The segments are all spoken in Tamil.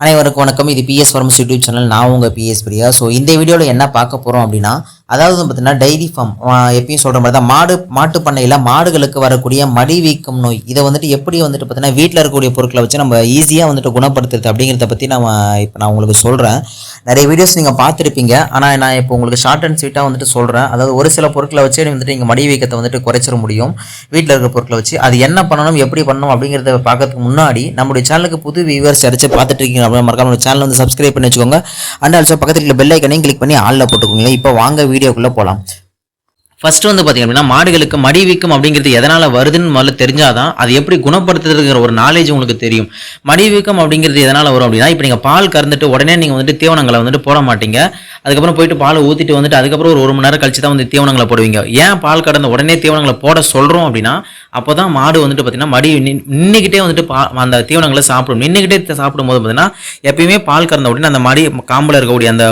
அனைவருக்கும் வணக்கம். இது பிஎஸ் ஃபார்மஸ் யூடியூப் சேனல் நான் உங்கள் பிஎஸ் பிரியா. ஸோ இந்த வீடியோவில் என்ன பார்க்க போகிறோம் அப்படின்னா அதாவது வந்து பார்த்தீங்கன்னா டைரி ஃபார்ம் எப்பயும் சொல்கிற மாதிரி தான் மாடு மாட்டு பண்ணையில் மாடுகளுக்கு வரக்கூடிய மடி வீக்கம் நோய் இதை வந்துட்டு எப்படி வந்துட்டு பார்த்தீங்கன்னா வீட்டில் இருக்கக்கூடிய பொருட்களை வச்சு நம்ம ஈஸியாக வந்துட்டு குணப்படுத்துறது அப்படிங்கிறத பற்றி நம்ம இப்போ நான் உங்களுக்கு சொல்கிறேன் நிறைய வீடியோஸ் நீங்கள் பார்த்துருப்பீங்க. ஆனால் நான் இப்போ உங்களுக்கு ஷார்ட் அண்ட் ஸ்வீட்டாக வந்துட்டு சொல்கிறேன் அதாவது ஒரு சில பொருட்களை வச்சு வந்துட்டு நீங்கள் மடி வீக்கத்தை வந்துட்டு குறைச்சிட முடியும். வீட்டில் இருக்கிற பொருட்களை வச்சு அது என்ன பண்ணணும் எப்படி பண்ணணும் அப்படிங்கிறத பார்க்கறதுக்கு முன்னாடி நம்மளுடைய சேனலுக்கு புது வியூவர்ஸ் அடிச்சு பார்த்துட்டு இருக்கீங்க அப்படின்னு மறக்காம சேனல் வந்து சப்ஸ்கிரைப் பண்ணி வச்சுக்கோங்க. அண்ட் ஆல்சோ பக்கத்தில் பெல் ஐக்கனையும் கிளிக் பண்ணி ஆளில் போட்டுக்கோங்க. இப்போ வாங்க வீடியோக்குள்ளே போகலாம் ஃபர்ஸ்ட் வந்து பார்த்தீங்க அப்படின்னா மாடுகளுக்கு மடி வீக்கம் அப்படிங்கிறது எதனால் வருதுன்னு முதல்ல தெரிஞ்சாதான் அது எப்படி குணப்படுத்துறதுங்கிற ஒரு நாலேஜ் உங்களுக்கு தெரியும். மடி வீக்கம் அப்படிங்கிறது எதனால் வரும் அப்படின்னா இப்போ நீங்கள் பால் கறந்துட்டு உடனே நீங்கள் வந்துட்டு தீவனங்களை வந்துட்டு போட மாட்டீங்க. அதுக்கப்புறம் போயிட்டு பால் ஊற்றிட்டு வந்துட்டு அதுக்கப்புறம் ஒரு ஒரு மணி நேரம் கழிச்சு தான் வந்து தீவனங்களை போடுவீங்க. ஏன் பால் கடந்த உடனே தீவனங்களை போட சொல்கிறோம் அப்படின்னா அப்போ தான் மாடு வந்துட்டு பார்த்தீங்கன்னா மடி நின்- நின்றுக்கிட்டே வந்துட்டு பா அந்த தீவனங்களை சாப்பிடும். நின்றுக்கிட்டே சாப்பிடும்போது பார்த்தீங்கன்னா எப்பயுமே பால் கறந்த உடனே அந்த மடி காம்பில் இருக்கக்கூடிய அந்த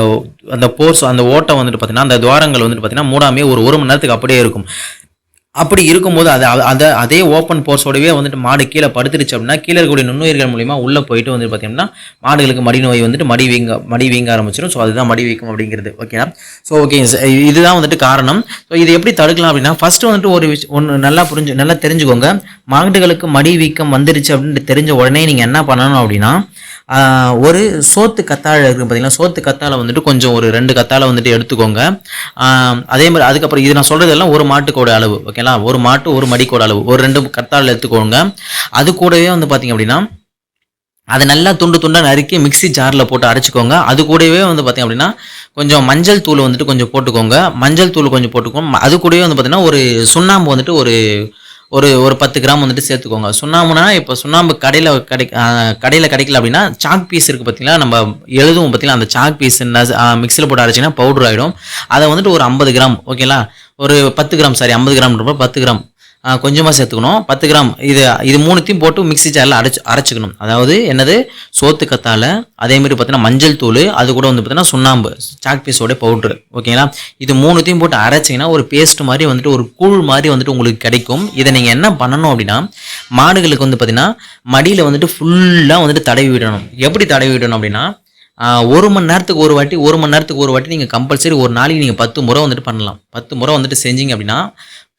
அந்த போர்ஸ் அந்த ஓட்டம் வந்துட்டு பார்த்தீங்கன்னா அந்த துவாரங்கள் வந்துட்டு பார்த்தீங்கன்னா மூடாமே ஒரு ஒரு மணி நேரத்துக்கு அப்படியே இருக்கும். அப்படி இருக்கும்போது அதை அதை அதே ஓப்பன் போர்ஸோடவே வந்துட்டு மாடு கீழே படுத்துருச்சு அப்படின்னா கீழே இருக்கக்கூடிய நுண்ணுயிர்கள் மூலிமா உள்ளே போயிட்டு வந்து பார்த்தீங்கன்னா மாடுகளுக்கு மடி நோய் வந்துட்டு மடி வீங்க மடி வீங்க ஆரம்பிச்சிடும் ஸோ அதுதான் மடி வீக்கம் அப்படிங்கிறது. ஓகேனா ஸோ ஓகே இதுதான் வந்துட்டு காரணம். ஸோ இது எப்படி தடுக்கலாம் அப்படின்னா ஃபஸ்ட்டு வந்துட்டு ஒரு விஷயம் ஒன்று நல்லா புரிஞ்சு நல்லா தெரிஞ்சுக்கோங்க. மாடுகளுக்கு மடி வீக்கம் வந்துருச்சு அப்படின்ட்டு தெரிஞ்ச உடனே நீங்கள் என்ன பண்ணணும் அப்படின்னா ஒரு சோத்து கத்தாழை இருக்குது பார்த்தீங்கன்னா சோத்து கத்தாழை வந்துட்டு கொஞ்சம் ஒரு ரெண்டு கத்தாழை வந்துட்டு எடுத்துக்கோங்க. அதே மாதிரி அதுக்கப்புறம் இது நான் சொல்கிறதெல்லாம் ஒரு மாட்டுக்கோட அளவு ஓகேங்களா ஒரு மாட்டு ஒரு மடிக்கோட அளவு ஒரு ரெண்டு கத்தாழை எடுத்துக்கோங்க. அது கூடவே வந்து பார்த்தீங்க அப்படின்னா அதை நல்லா துண்டு துண்டாக நறுக்கி மிக்ஸி ஜாரில் போட்டு அரைச்சிக்கோங்க. அது கூடவே வந்து பார்த்திங்க அப்படின்னா கொஞ்சம் மஞ்சள் தூள் வந்துட்டு கொஞ்சம் போட்டுக்கோங்க. மஞ்சள் தூள் கொஞ்சம் போட்டுக்கோங்க. அது கூடவே வந்து பார்த்திங்கன்னா ஒரு சுண்ணாம்பு வந்துட்டு ஒரு ஒரு ஒரு பத்து கிராம் வந்துட்டு சேர்த்துக்கோங்க. சுண்ணாம்புனா இப்போ சுண்ணாம்பு கடையில் கிடை கடையில் கிடைக்கல அப்படின்னா சாக் பீஸ் இருக்குது பார்த்தீங்களா நம்ம எழுதுவோம் பார்த்தீங்களா அந்த சாக் பீஸ் மிக்சியில் போட்டு அரைச்சிங்கன்னா பவுடர் ஆகிடும் அதை வந்துட்டு ஒரு ஐம்பது கிராம் ஓகேங்களா ஒரு பத்து கிராம் சாரி ஐம்பது கிராம் பத்து கிராம். கொஞ்சமாக சேர்த்துக்கணும். பத்து கிராம். இது இது மூணுத்தையும் போட்டு மிக்ஸி ஜாரில் அரைச்சு அரைச்சிக்கணும். அதாவது என்னது? சோத்து கத்தாழை அதேமாதிரி பார்த்தீங்கன்னா மஞ்சள் தூள் அது கூட வந்து பார்த்தீங்கன்னா சுண்ணாம்பு சாக் பீஸோட பவுட்ரு ஓகேங்களா? இது மூணுத்தையும் போட்டு அரைச்சிங்கன்னா ஒரு பேஸ்ட் மாதிரி வந்துட்டு ஒரு கூழ் மாதிரி வந்துட்டு உங்களுக்கு கிடைக்கும். இதை நீங்கள் என்ன பண்ணணும் அப்படின்னா மாடுகளுக்கு வந்து பார்த்தீங்கன்னா மடியில் வந்துட்டு ஃபுல்லாக வந்துட்டு தடவி விடணும். எப்படி தடவி விடணும் அப்படின்னா ஒரு மணி நேரத்துக்கு ஒரு வாட்டி ஒரு மணி நேரத்துக்கு ஒரு வாட்டி நீங்கள் கம்பல்சரி ஒரு நாளைக்கு நீங்கள் பத்து முறை வந்துட்டு பண்ணலாம். பத்து முறை வந்துட்டு செஞ்சீங்க அப்படின்னா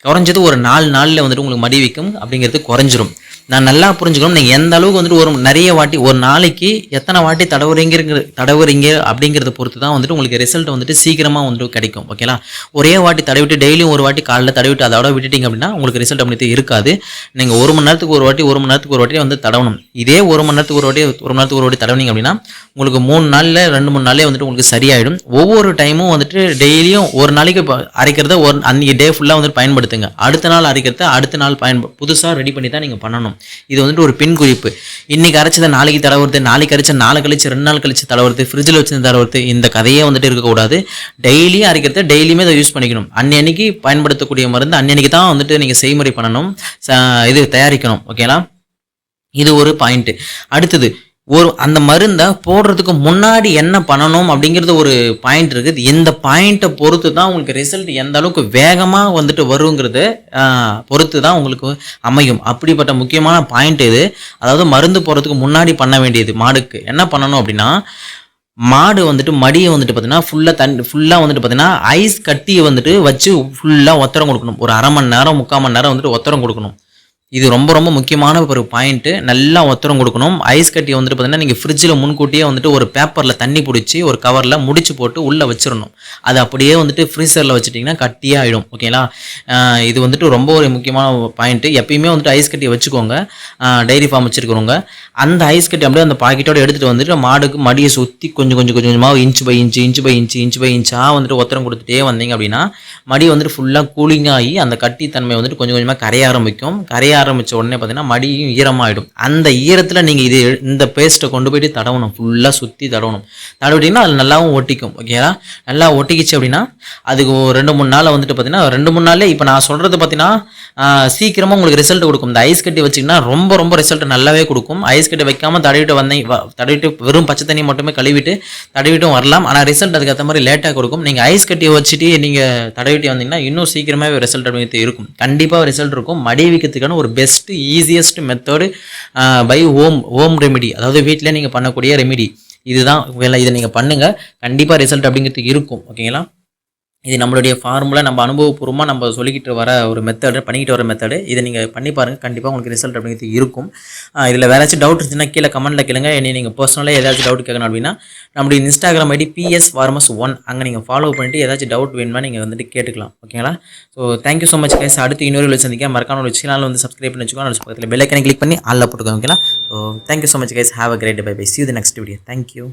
குறைஞ்சது ஒரு நாலு நாளில் வந்துட்டு உங்களுக்கு மடி வைக்கும் அப்படிங்கிறது குறைஞ்சிரும். நான் நல்லா புரிஞ்சுக்கணும். நீங்கள் எந்த அளவுக்கு வந்துட்டு ஒரு நிறைய வாட்டி ஒரு நாளைக்கு எத்தனை வாட்டி தடவுறீங்கிற தடவுறீங்க அப்படிங்கிறத பொறுத்து தான் வந்துட்டு உங்களுக்கு ரிசல்ட் வந்துட்டு சீக்கிரமாக வந்துட்டு கிடைக்கும். ஓகேலா ஒரே வாட்டி தடவிட்டு டெய்லியும் ஒரு வாட்டி காலைல தடவிட்டு அதோட விட்டுட்டீங்க அப்படின்னா உங்களுக்கு ரிசல்ட் அப்படி இருக்காது. நீங்கள் ஒரு மணி நேரத்துக்கு ஒரு வாட்டி ஒரு மணி நேரத்துக்கு ஒரு வாட்டி வந்து தடவணும். இதே ஒரு மணி நேரத்துக்கு ஒரு வாட்டி ஒரு மணி நேரத்துக்கு ஒரு வாட்டி தடவினீங்க அப்படின்னா உங்களுக்கு மூணு நாளில் ரெண்டு மூணு நாளே வந்துட்டு உங்களுக்கு சரியாயிடும். ஒவ்வொரு டைமும் வந்துட்டு டெய்லியும் ஒரு நாளைக்கு இப்போ அரைக்கிறத ஒரு அன்றைக்கி டே ஃபுல்லாக வந்துட்டு பயன்படுத்துங்க. அடுத்த நாள் அரைக்கிறத அடுத்த நாள் பயன்ப புதுசாக ரெடி பண்ணி தான் நீங்கள் பண்ணணும். இது வந்துட்டு ஒரு பின் குறிப்பு. இன்னைக்கு அரைச்சதை நாளைக்கு தடவுறது நாளைக்கு அரைச்ச நாளை கழிச்சு ரெண்டு நாள் கழிச்சு தடவுறது ஃப்ரிட்ஜில் வச்சு தடவுறது இந்த கதையே வந்துட்டு இருக்கக்கூடாது. டெய்லியும் அரைக்கிறத டெய்லியுமே அதை யூஸ் பண்ணிக்கணும். அன்னன்னைக்கு பயன்படுத்தக்கூடிய மருந்து அன்னன்னைக்கு தான் வந்துட்டு நீங்கள் செய்முறை பண்ணணும். ச- இது தயாரிக்கணும். ஓகேங்களா இது ஒரு பாயிண்ட் அடுத்தது ஒரு அந்த மருந்தை போடுறதுக்கு முன்னாடி என்ன பண்ணணும் அப்படிங்கிறது ஒரு பாயிண்ட் இருக்குது இந்த பாயிண்ட்டை பொறுத்து தான் உங்களுக்கு ரிசல்ட் எந்த அளவுக்கு வேகமாக வந்துட்டு வருங்கிறது பொறுத்து தான் உங்களுக்கு அமையும். அப்படிப்பட்ட முக்கியமான பாயிண்ட் இது. அதாவது மருந்து போடுறதுக்கு முன்னாடி பண்ண வேண்டியது மாடுக்கு. என்ன பண்ணணும் அப்படின்னா மாடு வந்துட்டு மடியை வந்துட்டு பார்த்தீங்கன்னா ஃபுல்லாக தண்ணி ஃபுல்லாக வந்துட்டு பார்த்தீங்கன்னா ஐஸ் கட்டியை வந்துட்டு வச்சு ஃபுல்லாக ஒத்தரம் கொடுக்கணும். ஒரு அரை மணி நேரம் முக்கால் மணி நேரம் வந்துட்டு ஒத்தரம் கொடுக்கணும். இது ரொம்ப ரொம்ப முக்கியமான ஒரு பாயிண்ட்டு நல்லா ஒத்தரம் கொடுக்கணும். ஐஸ் கட்டியை வந்துட்டு பார்த்தீங்கன்னா நீங்கள் ஃப்ரிட்ஜில் முன்கூட்டியே வந்துட்டு ஒரு பேப்பரில் தண்ணி பிடிச்சி ஒரு கவரில் முடிச்சு போட்டு உள்ளே வச்சிடணும். அது அப்படியே வந்துட்டு ஃப்ரீசரில் வச்சுட்டிங்கன்னா கட்டியாக ஆகிடும் ஓகேங்களா இது வந்துட்டு ரொம்ப ஒரு முக்கியமான பாயிண்ட்டு எப்பயுமே வந்துட்டு ஐஸ் கட்டியை வச்சுக்கோங்க. டைரி ஃபார்ம் வச்சுருக்கிறவங்க. அந்த ஐஸ் கட்டி அப்படியே அந்த பாக்கெட்டோட எடுத்துகிட்டு வந்துட்டு மாடுக்கு மடியை சுற்றி கொஞ்சம் கொஞ்சம் கொஞ்சம் கொஞ்சமாக inch by inch inch by inch inch by இன்ச்சாக வந்துட்டு ஒத்தரம் கொடுத்துட்டே வந்தீங்க அப்படின்னா மடி வந்துட்டு ஃபுல்லாக கூலிங் ஆகி அந்த கட்டித்தன்மை வந்துட்டு கொஞ்சம் கொஞ்சமாக கரைய ஆரம்பிக்கும். கரைய ஆரம்பித்த உடனே பார்த்தீங்கன்னா மடியும் ஈரமாகிடும் அந்த ஈரத்தில் நீங்கள் இது இந்த பேஸ்ட்டை கொண்டு போயிட்டு தடவணும். ஃபுல்லாக சுற்றி தடவணும். தடவிட்டிங்கன்னா அது நல்லாவும் ஒட்டிக்கும். ஓகேவா நல்லா ஒட்டிக்கிச்சு அப்படின்னா அதுக்கு ஒரு ரெண்டு மூணு நாள் வந்துட்டு பார்த்தீங்கன்னா ரெண்டு மூணு நாளில் இப்போ நான் சொல்கிறது பார்த்தீங்கன்னா சீக்கிரமாக உங்களுக்கு ரிசல்ட் கொடுக்கும். இந்த ஐஸ் கட்டி வச்சிங்கன்னா ரொம்ப ரொம்ப ரிசல்ட் நல்லாவே கொடுக்கும். ஐஸ் கட்டி வைக்காமல் தடவிட்டு வந்தேன் தடவிட்டு வெறும் பச்சை தண்ணி மட்டுமே கழுவிட்டு தடவிட்டும் வரலாம். ஆனால் ரிசல்ட் அதுக்கேற்ற மாதிரி லேட்டாக கொடுக்கும். நீங்கள் ஐஸ் கட்டியை வச்சுட்டு நீங்கள் தடவிட்டு வந்தீங்கன்னா இன்னும் சீக்கிரமாகவே ரிசல்ட் அப்படிங்கிறது இருக்கும். கண்டிப்பாக ரிசல்ட் இருக்கும். மடி வைக்கிறதுக்கான ஒரு best easiest method by home home remedy அதாவது வீட்டில் நீங்கள் பண்ணக்கூடிய ரெமிடி இதுதான் வேலை இதை நீங்கள் பண்ணுங்கள் கண்டிப்பாக ரிசல்ட் அப்படிங்கிறது இருக்கும். ஓகேங்களா இது நம்மளுடைய ஃபார்முலா நம்ம அனுபவபூர்வமாக நம்ம சொல்லிக்கிட்டு வர ஒரு மெத்தடு பண்ணிக்கிட்டு வர மெத்தடு இதை நீங்கள் பண்ணி பாருங்கள் கண்டிப்பாக உங்களுக்கு ரிசல்ட் அப்படிங்கிறது இருக்கும். இதில் வேறு ஏதாச்சும் டவுட் இருந்துச்சுன்னா கீழே கமெண்ட்டில் கேளுங்க. என்னை நீங்கள் பர்சனலாக ஏதாச்சும் டவுட் கேட்கணும் அப்படின்னா நம்மளுடைய Instagram ID BS pharmas one அங்கே நீங்கள் ஃபாலோ பண்ணிட்டு ஏதாச்சும் டவுட் வேணுமா நீங்கள் வந்துட்டு கேட்டுக்கலாம். ஓகேங்களா so thank you so much guys அடுத்து இன்னொரு வீடியோ சந்திக்க மறக்காம ஒரு சேனல் வந்து சப்ஸ்கிரைப் பண்ணி வச்சுக்கோங்க. அடுத்த பக்கத்தில் பெல்லைக்கனை கிளிக் பண்ணி ஆளில் போட்டுக்கோங்க. ஓகேங்களா so thank you so much guys have a great bye bye see you the next video thank you